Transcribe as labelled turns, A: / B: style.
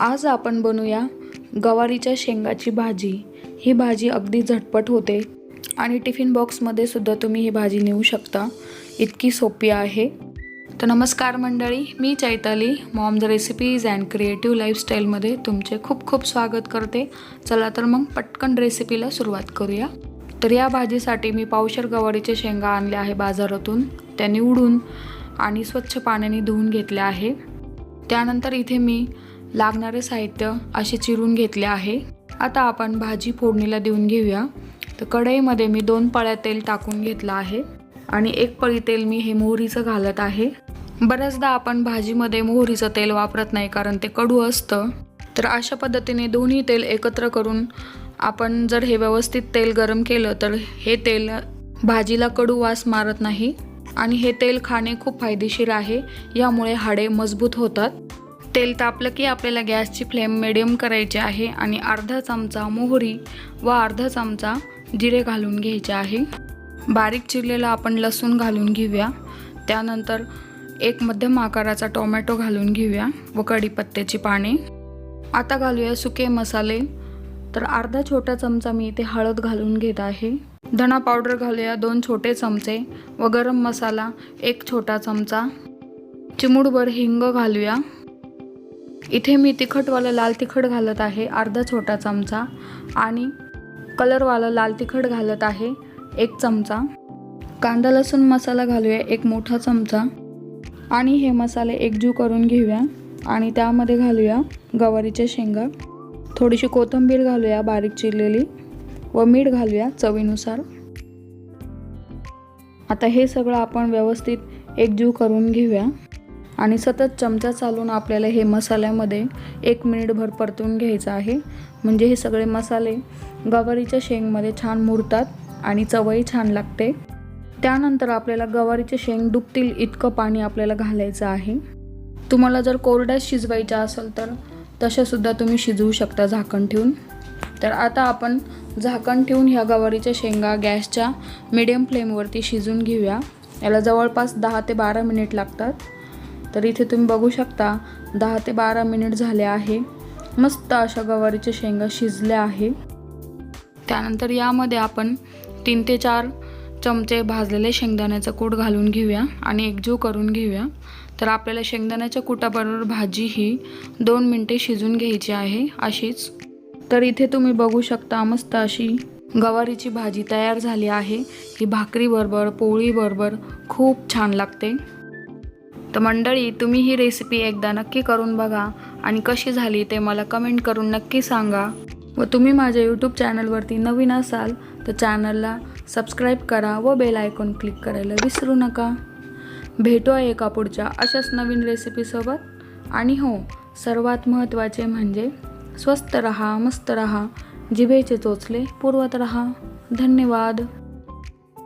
A: आज आपण बनवूया गवारीच्या शेंगाची भाजी. ही भाजी अगदी झटपट होते आणि टिफिन बॉक्समध्ये सुद्धा तुम्ही ही भाजी नेऊ शकता. इतकी सोपी आहे. तर नमस्कार मंडळी मी Chaitali mom the recipes and creative लाईफस्टाईलमध्ये तुमचे खूप खूप स्वागत करते. चला तर मग पटकन रेसिपीला सुरुवात करूया. तर या भाजीसाठी मी पावशर गवारीचे शेंगा आणले आहे बाजारातून. त्या निवडून आणि स्वच्छ पाण्याने धुवून घेतल्या आहे. त्यानंतर इथे मी लागणारे साहित्य असे चिरून घेतले आहे. आता आपण भाजी फोडणीला देऊन घेऊया. तर कढईमध्ये मी दोन पळ्या तेल टाकून घेतलं आहे आणि एक पळी तेल मी हे मोहरीचं घालत आहे. बऱ्याचदा आपण भाजीमध्ये मोहरीचं तेल वापरत नाही कारण ते कडू असतं. तर अशा पद्धतीने दोन्ही तेल एकत्र करून आपण जर हे व्यवस्थित तेल गरम केलं तर हे तेल भाजीला कडू वास मारत नाही. आणि हे तेल खाणे खूप फायदेशीर आहे. यामुळे हाडे मजबूत होतात. तेल तापलं की आपल्याला गॅसची फ्लेम मिडियम करायची आहे आणि अर्धा चमचा मोहरी व अर्धा चमचा जिरे घालून घ्यायचे आहे. बारीक चिरलेला आपण लसूण घालून घेऊया. त्यानंतर एक मध्यम आकाराचा टोमॅटो घालून घेऊया व कढीपत्त्याची पाने. आता घालूया सुके मसाले. तर अर्धा छोटा चमचा मी इथे हळद घालून घेत आहे. धणा पावडर घालूया दोन छोटे चमचे व गरम मसाला एक छोटा चमचा. चिमूडभर हिंग घालूया. इथे मी तिखटवालं लाल तिखट घालत आहे अर्धा छोटा चमचा. आणि कलरवालं लाल तिखट घालत आहे एक चमचा. कांदा लसूण मसाला घालूया एक मोठा चमचा. आणि हे मसाले एकजीव करून घेऊया. आणि त्यामध्ये घालूया गवारीच्या शेंगा. थोडीशी कोथिंबीर घालूया बारीक चिरलेली. व मीठ घालूया चवीनुसार. आता हे सगळं आपण व्यवस्थित एकजीव करून घेऊया. आणि सतत चमचा चालून आपल्याला हे मसाल्यामध्ये एक मिनिटभर परतून घ्यायचं आहे. म्हणजे हे सगळे मसाले गवारीच्या शेंगमध्ये छान मुरतात आणि चवही छान लागते. त्यानंतर आपल्याला गवारीचे शेंग डुबतील इतकं पाणी आपल्याला घालायचं आहे. तुम्हाला जर कोरड्या शिजवायच्या असेल तर तशासुद्धा तुम्ही शिजवू शकता झाकण ठेवून. तर आता आपण झाकण ठेवून ह्या गवारीच्या शेंगा गॅसच्या मिडियम फ्लेमवरती शिजून घेऊया. याला जवळपास दहा ते बारा मिनिट लागतात. तर इथे तुम्ही बघू शकता दहा ते बारा मिनिट झाले आहे. मस्त अशा गवारीच्या शेंगा शिजल्या आहे. त्यानंतर यामध्ये आपण तीन ते चार चमचे भाजलेले शेंगदाण्याचं कूट घालून घेऊया आणि एकजीव करून घेऊया. तर आपल्याला शेंगदाण्याच्या कुटाबरोबर भाजी ही दोन मिनटे शिजून घ्यायची आहे अशीच. तर इथे तुम्ही बघू शकता मस्त अशी गवारीची भाजी तयार झाली आहे. ही भाकरीबरोबर पोळीबरोबर खूप छान लागते. तर मंडळी तुम्ही ही रेसिपी एकदा नक्की करून बघा आणि कशी झाली ते मला कमेंट करून नक्की सांगा. व तुम्ही माझ्या यूट्यूब चॅनलवरती नवीन असाल तर चॅनलला सबस्क्राईब करा व बेल आयकॉन क्लिक करायला विसरू नका. भेटू एका पुढच्या अशाच नवीन रेसिपीसोबत आणि हो सर्वात महत्त्वाचे म्हणजे स्वस्त रहा मस्त रहा जिभेचे चोचले पुरवत रहा. धन्यवाद.